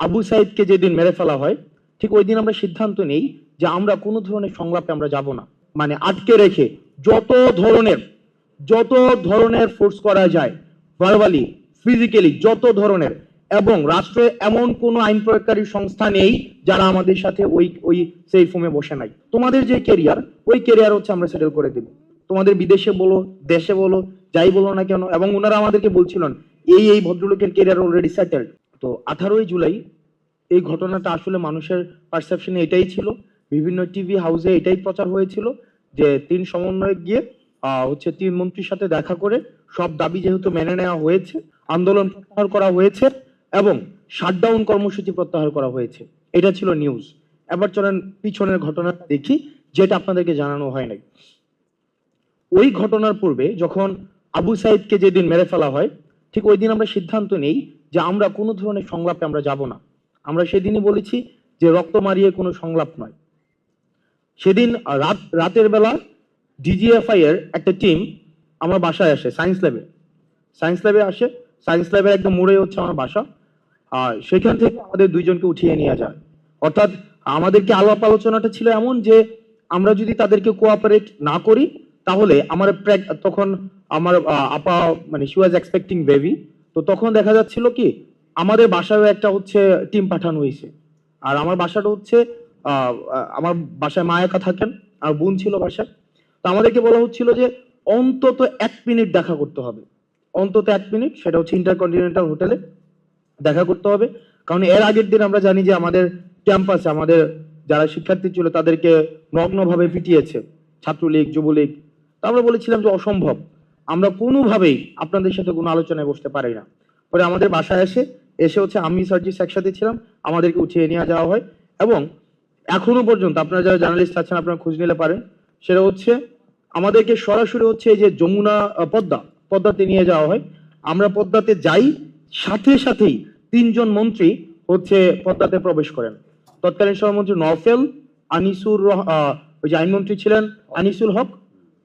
আবু সাইদকে যেদিন মেরে ফেলা হয়, ঠিক ওই দিন আমরা সিদ্ধান্ত নেই যে আমরা কোনো ধরনের সংলাপে আমরা যাব না। মানে আটকে রেখে যত ধরনের যত ধরনের ফোর্স করা যায় ভার্বালি ফিজিক্যালি যত ধরনের, এবং রাষ্ট্রে এমন কোনো আইন প্রয়োগকারী সংস্থা নেই যারা আমাদের সাথে ওই ওই সেই ফোমে বসে নাই। তোমাদের যে কেরিয়ার ওই কেরিয়ার হচ্ছে আমরা সেটেল করে দেব। তোমাদের বিদেশে বলো, দেশে বলো, যাই বলো না কেন, এবং ওনারা আমাদেরকে বলছিলেন, এই এই ভদ্রলোকের কেরিয়ার অলরেডি সেটেলড তো আঠারোই জুলাই এই ঘটনাটা আসলে মানুষের পারসেপশনে এটাই ছিল। বিভিন্ন টিভি হাউসে এটাই প্রচার হয়েছিল যে তিন সমন্বয়ে গিয়ে হচ্ছে তিন মন্ত্রীর সাথে দেখা করে সব দাবি যেহেতু মেনে নেওয়া হয়েছে, আন্দোলন প্রত্যাহার করা হয়েছে এবং শাটডাউন কর্মসূচি প্রত্যাহার করা হয়েছে। এটা ছিল নিউজ এবার চলেন পিছনের ঘটনা দেখি, যেটা আপনাদেরকে জানানো হয় নাই। ওই ঘটনার পূর্বে যখন আবু সাইদকে যেদিন মেরে ফেলা হয়, ঠিক ওই দিন আমরা সিদ্ধান্ত নেই যে আমরা কোনো ধরনের সংলাপে আমরা যাব না। আমরা সেদিনই বলেছি যে রক্ত মারিয়ে কোনো সংলাপ নয়। সেদিন রাত, রাতের বেলা ডিজিএফআই এর একটা টিম আমার বাসায় আসে, সায়েন্স ল্যাবে। সায়েন্স ল্যাবে আসে, সায়েন্স ল্যাবের একদম মোড়ে হচ্ছে আমার বাসা। আর সেখান থেকে আমাদের দুইজনকে উঠিয়ে নিয়ে যায়। অর্থাৎ আমাদেরকে আলাপ আলোচনাটা ছিল এমন যে আমরা যদি তাদেরকে কোঅপারেট না করি, তাহলে আমার তখন আমার আপা মানে শি ওয়াজ এক্সপেক্টিং বেবি তো তখন দেখা যাচ্ছিল কি, আমাদের বাসায়ও একটা হচ্ছে টিম পাঠানো হয়েছে। আর আমার বাসাটা হচ্ছে আমার বাসায় মা একা থাকেন আর বোন ছিল বাসায়। তো আমাদেরকে বলা হচ্ছিল যে অন্তত এক মিনিট দেখা করতে হবে। অন্তত এক মিনিট, সেটা হচ্ছে ইন্টারকন্টিনেন্টাল হোটেলে দেখা করতে হবে। কারণ এর আগের দিন আমরা জানি যে আমাদের ক্যাম্পাসে, আমাদের যারা শিক্ষার্থী ছিল তাদেরকে নগ্নভাবে পিটিয়েছে, ছাত্রলীগ, যুবলীগ। তো আমরা বলেছিলাম যে অসম্ভব। আমরা কোনোভাবেই আপনাদের সাথে কোনো আলোচনায় বসতে পারি না। পরে আমাদের বাসায় এসে এসে হচ্ছে আমি সার্জিস একসাথে ছিলাম, আমাদেরকে উঠিয়ে নিয়ে যাওয়া হয় এবং এখনও পর্যন্ত আপনারা যারা জার্নালিস্ট আছেন আপনারা খোঁজ নিলে পারেন। সেটা হচ্ছে আমাদেরকে সরাসরি হচ্ছে যে যমুনা পদ্মা, পদ্মাতে নিয়ে যাওয়া হয়। আমরা পদ্মাতে যাই, সাথে সাথেই তিনজন মন্ত্রী হচ্ছে পদ্মাতে প্রবেশ করেন। তৎকালীন সভামন্ত্রী নফেল আনিসুর ওই যে আইনমন্ত্রী ছিলেন, আনিসুল হক,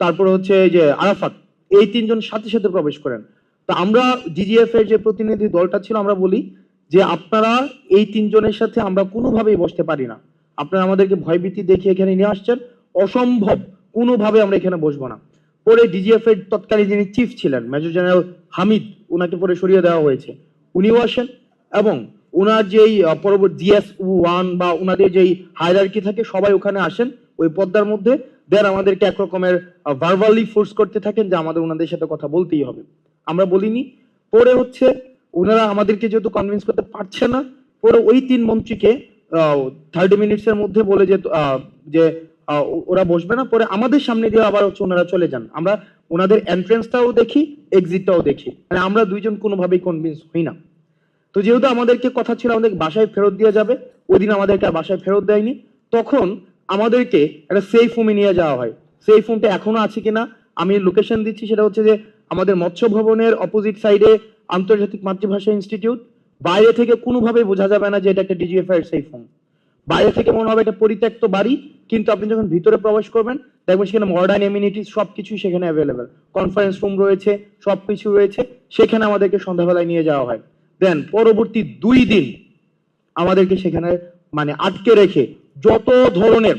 তারপরে হচ্ছে যে আরাফাত। এই তিনজন সাথে সাথে প্রবেশ করেন। তো আমরা জিজিএফ এর যে প্রতিনিধি দলটা ছিল, আমরা বলি যে আপনারা এই তিনজনের সাথে আমরা কোনোভাবেই বসতে পারি না। আপনারা আমাদেরকে ভয়ভীতি দেখিয়ে এখানে নিয়ে আসছেন। অসম্ভব, কোনোভাবে আমরা এখানে বসবো না। পরে ডিজিএফ এর তৎকালীন যিনি চিফ ছিলেন, মেজর জেনারেল হামিদ ওনাকে পরে সরিয়ে দেওয়া হয়েছে। উনিও আসেন এবং ওনার যেই পরবর্তী জিএস ওয়ান বা ওনাদের যেই হায়ারার্কি থাকে, সবাই ওখানে আসেন। ওই পদ্মার মধ্যে দেন আমাদেরকে একরকমের ভার্বালি ফোর্স করতে থাকেন যে আমাদের ওনাদের সাথে কথা বলতেই হবে। আমরা বলিনি, পরে হচ্ছে ওনারা আমাদেরকে যেহেতু কনভিন্স করতে পারছে না, পরে ওই তিন মন্ত্রীকে থার্টি মিনিটস এর মধ্যে বলে যে যে ওরা বসবে না, পরে আমাদের সামনে দিয়ে আবার হচ্ছে ওনারা চলে যান। আমরা ওনাদের এন্ট্রেন্সটাও দেখি এক্সিটটাও দেখি। মানে আমরা দুইজন কোনোভাবেই কনভিন্স হই না। তো যেহেতু আমাদেরকে কথা ছিল আমাদের বাসায় ফেরত দেওয়া যাবে, ওই দিন আমাদেরকে বাসায় ফেরত দেয়নি, তখন আমাদেরকে একটা সেফ হোমে নিয়ে যাওয়া হয়। সেফ হোমটা এখনও আছে কিনা, আমি লোকেশন দিচ্ছি সেটা হচ্ছে যে আমাদের মৎস্য ভবনের অপোজিট সাইডে আন্তর্জাতিক মাতৃভাষা ইনস্টিটিউট বাইরে থেকে কোনোভাবেই বোঝা যাবে না যে এটা একটা ডিজিএফআই এর সেফ হোম বাইরে থেকে মনে হবে একটা পরিত্যক্ত বাড়ি, কিন্তু আপনি যখন ভিতরে প্রবেশ করবেন, দেখবেন সেখানে মডার্ন এমিউনিটিস সব কিছুই সেখানে অ্যাভেলেবেল কনফারেন্স রুম রয়েছে সব কিছু রয়েছে, সেখানে আমাদেরকে সন্ধ্যাবেলায় নিয়ে যাওয়া হয়। দেন পরবর্তী দুই দিন আমাদেরকে সেখানে মানে আটকে রেখে যত ধরনের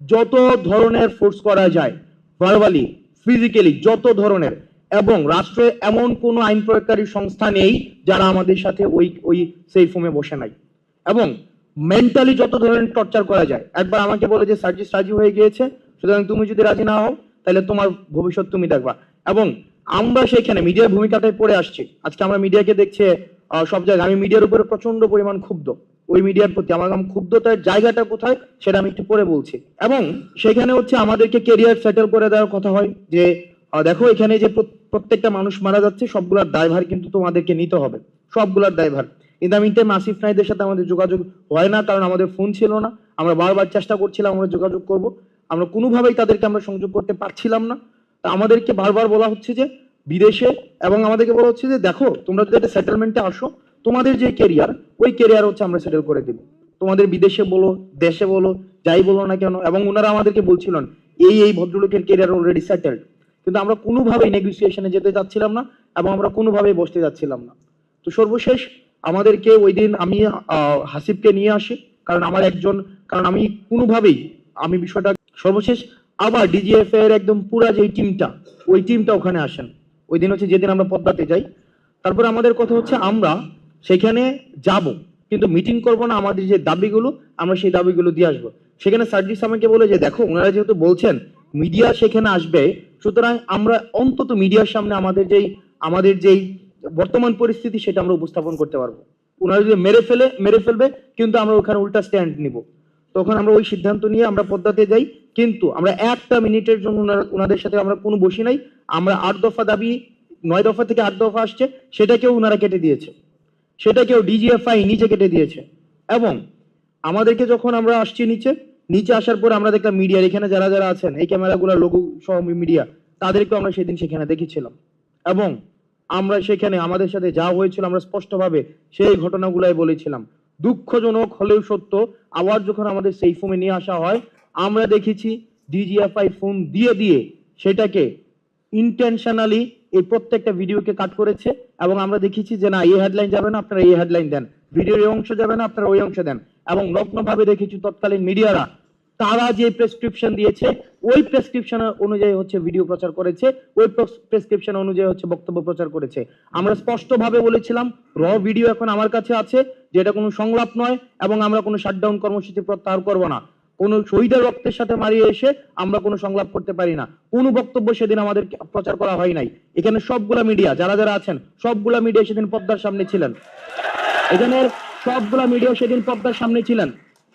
যত ধরনের ফোর্স করা যায় ভার্বালি ফিজিক্যালি যত ধরনের, এবং রাষ্ট্রে এমন কোনো আইন প্রয়োগকারী সংস্থা নেই যারা আমাদের সাথে ওই ওই সেই ফোমে বসে নাই। এবং মেন্টালি যত ধরনের টর্চার করা যায়, একবার আমাকে বলে যে সার্জিস রাজি হয়ে গিয়েছে, সুতরাং তুমি যদি রাজি না হও, তাহলে তোমার ভবিষ্যৎ তুমি দেখবা। এবং আমরা সেখানে মিডিয়ার ভূমিকাটায় পড়ে আসছি। আজকে আমরা মিডিয়াকে দেখছে সব জায়গায়। আমি মিডিয়ার উপরে প্রচণ্ড পরিমাণ ক্ষুব্ধ। ওই মিডিয়ার প্রতি আমার ক্ষুব্ধতার জায়গাটা কোথায় সেটা আমি একটু পরে বলছি। এবং সেখানে হচ্ছে আমাদেরকে কেরিয়ার সেটেল করে দেওয়ার কথা হয় যে দেখো এখানে যে প্রত্যেকটা মানুষ মারা যাচ্ছে, সবগুলার দায়ভার কিন্তু তোমাদেরকে নিতে হবে। সবগুলার দায়ভার ইন দ্য মিনটাইম আসিফ নাইদের সাথে আমাদের যোগাযোগ হয় না, কারণ আমাদের ফোন ছিল না। আমরা বারবার চেষ্টা করছিলাম আমরা যোগাযোগ করব। আমরা কোনোভাবেই তাদেরকে আমরা সংযোগ করতে পারছিলাম না। তা আমাদেরকে বারবার বলা হচ্ছে যে, বিদেশে এবং আমাদেরকে বলা হচ্ছে যে, দেখো তোমরা যদি একটা সেটেলমেন্টে আসো তোমাদের যে কেরিয়ার ওই কেরিয়ার হচ্ছে আমরা সেটেল করে দেব। তোমাদের বিদেশে বলো, দেশে বলো, যাই বলো না কেন, এবং ওনারা আমাদেরকে বলছিলেন এই এই ভদ্রলোকের কেরিয়ার অলরেডি সেটেলড কিন্তু আমরা কোনোভাবেই নেগোসিয়েশনে যেতে চাচ্ছিলাম না, এবং আমরা কোনোভাবেই বসতে যাচ্ছিলাম না। তো সর্বশেষ, আমাদেরকে ওই দিন আমি হাসিবকে নিয়ে আসি, কারণ আমার একজন, কারণ আমি কোনোভাবেই, আমি বিষয়টা, সর্বশেষ, আবার ডিজিএফ এর একদম পুরা যে টিমটা ওই টিমটা ওখানে আসেন। ওই দিন হচ্ছে যেদিন আমরা পদ্মাতে যাই। তারপর আমাদের কথা হচ্ছে আমরা সেখানে যাব। কিন্তু মিটিং করব না আমাদের যে দাবিগুলো, আমরা সেই দাবিগুলো দিয়ে আসব। সেখানে সার্জিস আমাকে বলে যে, দেখো, ওনারা যেহেতু বলছেন মিডিয়া সেখানে আসবে, সুতরাং আমরা অন্তত মিডিয়ার সামনে আমাদের যেই আমাদের যেই বর্তমান পরিস্থিতি সেটা আমরা উপস্থাপন করতে পারব। ওনারা যদি মেরে ফেলে, মেরে ফেলবে, কিন্তু আমরা ওখানে উল্টা স্ট্যান্ড নিব। তখন আমরা ওই সিদ্ধান্ত নিয়ে আমরা পদ্মাতে যাই। কিন্তু আমরা একটা মিনিটের জন্য ওনাদের সাথে আমরা কোনো বসি নাই। আমরা আট দফা দাবি, নয় দফা থেকে আট দফা আসছে, সেটাকেও ওনারা কেটে দিয়েছে। সেটাকেও ডিজিএফআই নিচে কেটে দিয়েছে। এবং আমাদেরকে যখন আমরা আসছি নিচে নিচে আসার পর আমরা দেখলাম মিডিয়ার এখানে যারা যারা আছেন, এই ক্যামেরাগুলো লোগো সহ মিডিয়া তাদেরকেও আমরা সেদিন সেখানে দেখেছিলাম। এবং আমরা সেখানে আমাদের সাথে যা হয়েছিল আমরা স্পষ্টভাবে সেই ঘটনাগুলাই বলেছিলাম। দুঃখজনক হলেও সত্য, আবার যখন আমাদের সেই ফোমে নিয়ে আসা হয়, আমরা দেখেছি ডিজিএফআই ফোন দিয়ে দিয়ে সেটাকে ইন্টেনশনালি এই প্রত্যেকটা ভিডিওকে কাট করেছে এবং আমরা দেখেছি যে না, এই হেডলাইন যাবে না, আপনারা এই হেডলাইন দেন। ভিডিওর এই অংশ যাবে না, আপনারা ওই অংশ দেন। এবং নগ্নভাবে দেখেছি তৎকালীন মিডিয়ারা, তারা যে প্রেসক্রিপশন দিয়েছে, ওই প্রেসক্রিপশন অনুযায়ী হচ্ছে ভিডিও প্রচার করেছে, ওই প্রেসক্রিপশন অনুযায়ী হচ্ছে বক্তব্য প্রচার করেছে। আমরা স্পষ্টভাবে বলেছিলাম র ভিডিও এখন আমার কাছে আছে, যেটা কোনো সংলাপ নয়, এবং আমরা কোনো শাটডাউন কর্মসূচি প্রত্যাহার করব না। কোনো শহীদের রক্তের সাথে মারিয়ে এসে আমরা কোনো সংলাপ করতে পারি না। কোনো বক্তব্য সেদিন আমাদের প্রচার করা হয় নাই। এখানে সবগুলা মিডিয়া যারা যারা আছেন, সবগুলা মিডিয়া সেদিন পদ্মার সামনে ছিলেন। এখানে সবগুলা মিডিয়া সেদিন পদ্মার সামনে ছিলেন।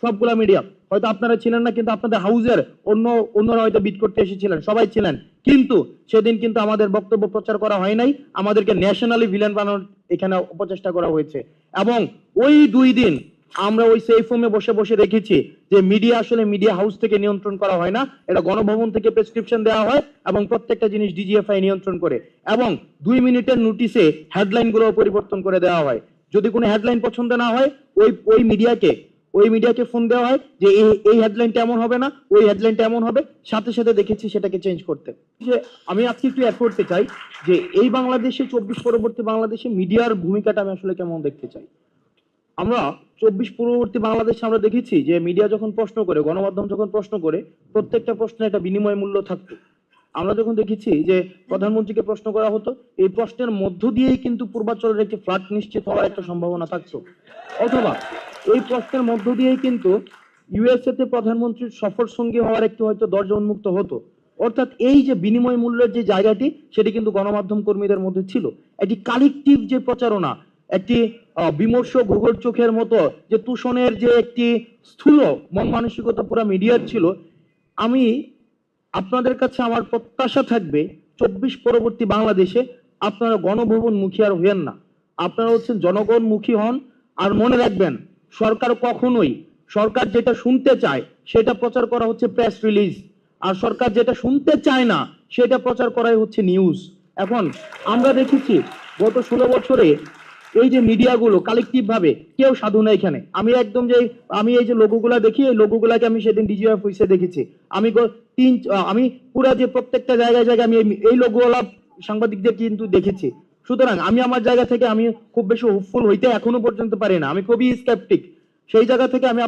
সবগুলা মিডিয়া হয়তো আপনারা ছিলেন না, কিন্তু আপনাদের হাউজের অন্য, অন্যরা হয়তো বিট করতে এসেছিলেন, সবাই ছিলেন। কিন্তু সেদিন কিন্তু আমাদের বক্তব্য প্রচার করা হয় নাই, আমাদেরকে ন্যাশনালি ভিলেন বানানোর এখানে অপচেষ্টা করা হয়েছে। এবং ওই দুই দিন আমরা ওই সেফ হোমে বসে বসে দেখেছি যে মিডিয়া আসলে মিডিয়া হাউস থেকে নিয়ন্ত্রণ করা হয় না। এটা গণভবন থেকে প্রেসক্রিপশন দেওয়া হয় এবং প্রত্যেকটা জিনিস ডিজিএফআই নিয়ন্ত্রণ করে এবং দুই মিনিটের নোটিশে হেডলাইনগুলো পরিবর্তন করে দেওয়া হয়। যদি কোনো হেডলাইন পছন্দ না হয়, ওই ওই মিডিয়াকে ওই মিডিয়াকে ফোন দেওয়া হয় যে এই এই হেডলাইনটা এমন হবে না, ওই হেডলাইনটা এমন হবে। সাথে সাথে দেখেছি সেটাকে চেঞ্জ করতে। যে আমি আজকে একটু অ্যাড করতে চাই যে এই বাংলাদেশে চব্বিশ পরবর্তী বাংলাদেশে মিডিয়ার ভূমিকাটা আমি আসলে কেমন দেখতে চাই? আমরা চব্বিশ পূর্ববর্তী বাংলাদেশে আমরা দেখেছি যে মিডিয়া যখন প্রশ্ন করে, গণমাধ্যম যখন প্রশ্ন করে, প্রত্যেকটা প্রশ্নে একটা বিনিময় মূল্য থাকতো। আমরা যখন দেখেছি যে প্রধানমন্ত্রীকে প্রশ্ন করা হতো, এই প্রশ্নের মধ্য দিয়েই কিন্তু পূর্বাঞ্চলের একটি ফ্লাট নিশ্চিত হওয়ার একটা সম্ভাবনা থাকতো। অথবা এই প্রশ্নের মধ্য দিয়েই কিন্তু ইউএসএ তে প্রধানমন্ত্রীর সফর সঙ্গী হওয়ার একটু হয়তো দরজা উন্মুক্ত হতো। অর্থাৎ এই যে বিনিময় মূল্যের যে জায়গাটি, সেটি কিন্তু গণমাধ্যম কর্মীদের মধ্যে ছিল। এটি কালেকটিভ যে প্রচারণা একটি বিমর্ষ ঘুঘর চোখের মতো যে তুষণের যে একটি স্থূল মন মানসিকতা পুরো মিডিয়ার ছিল, আমি আপনাদের কাছে আমার প্রত্যাশা থাকবে, চব্বিশ পরবর্তী বাংলাদেশে আপনারা গণভবন মুখী আর হইয়েন না। আপনারা হচ্ছেন জনগণ মুখী হন আর মনে রাখবেন, সরকার কখনোই, সরকার যেটা শুনতে চায়, সেটা প্রচার করা হচ্ছে প্রেস রিলিজ। আর সরকার যেটা শুনতে চায় না, সেটা প্রচার করাই হচ্ছে নিউজ। এখন আমরা দেখেছি, গত ষোলো বছরে এই যে মিডিয়াগুলো কালেকটিভ ভাবে কেউ সাধু না এখানে। আমি একদম যে, আমি এই যে লোকগুলা দেখি, এই লোকগুলাকে আমি সেদিন ডিজিএফ অফিসে দেখেছি। আমি তিন আমি পুরা যে প্রত্যেকটা জায়গায় জায়গায় আমি এই- লোগোওয়ালা সাংবাদিকদের কিন্তু দেখেছি। সুতরাং আমি আমার জায়গা থেকে আমি খুব বেশি হোপফুল হইতে এখনও পর্যন্ত পারি না। আমি খুবই স্কেপটিক সেই জায়গা থেকে আমি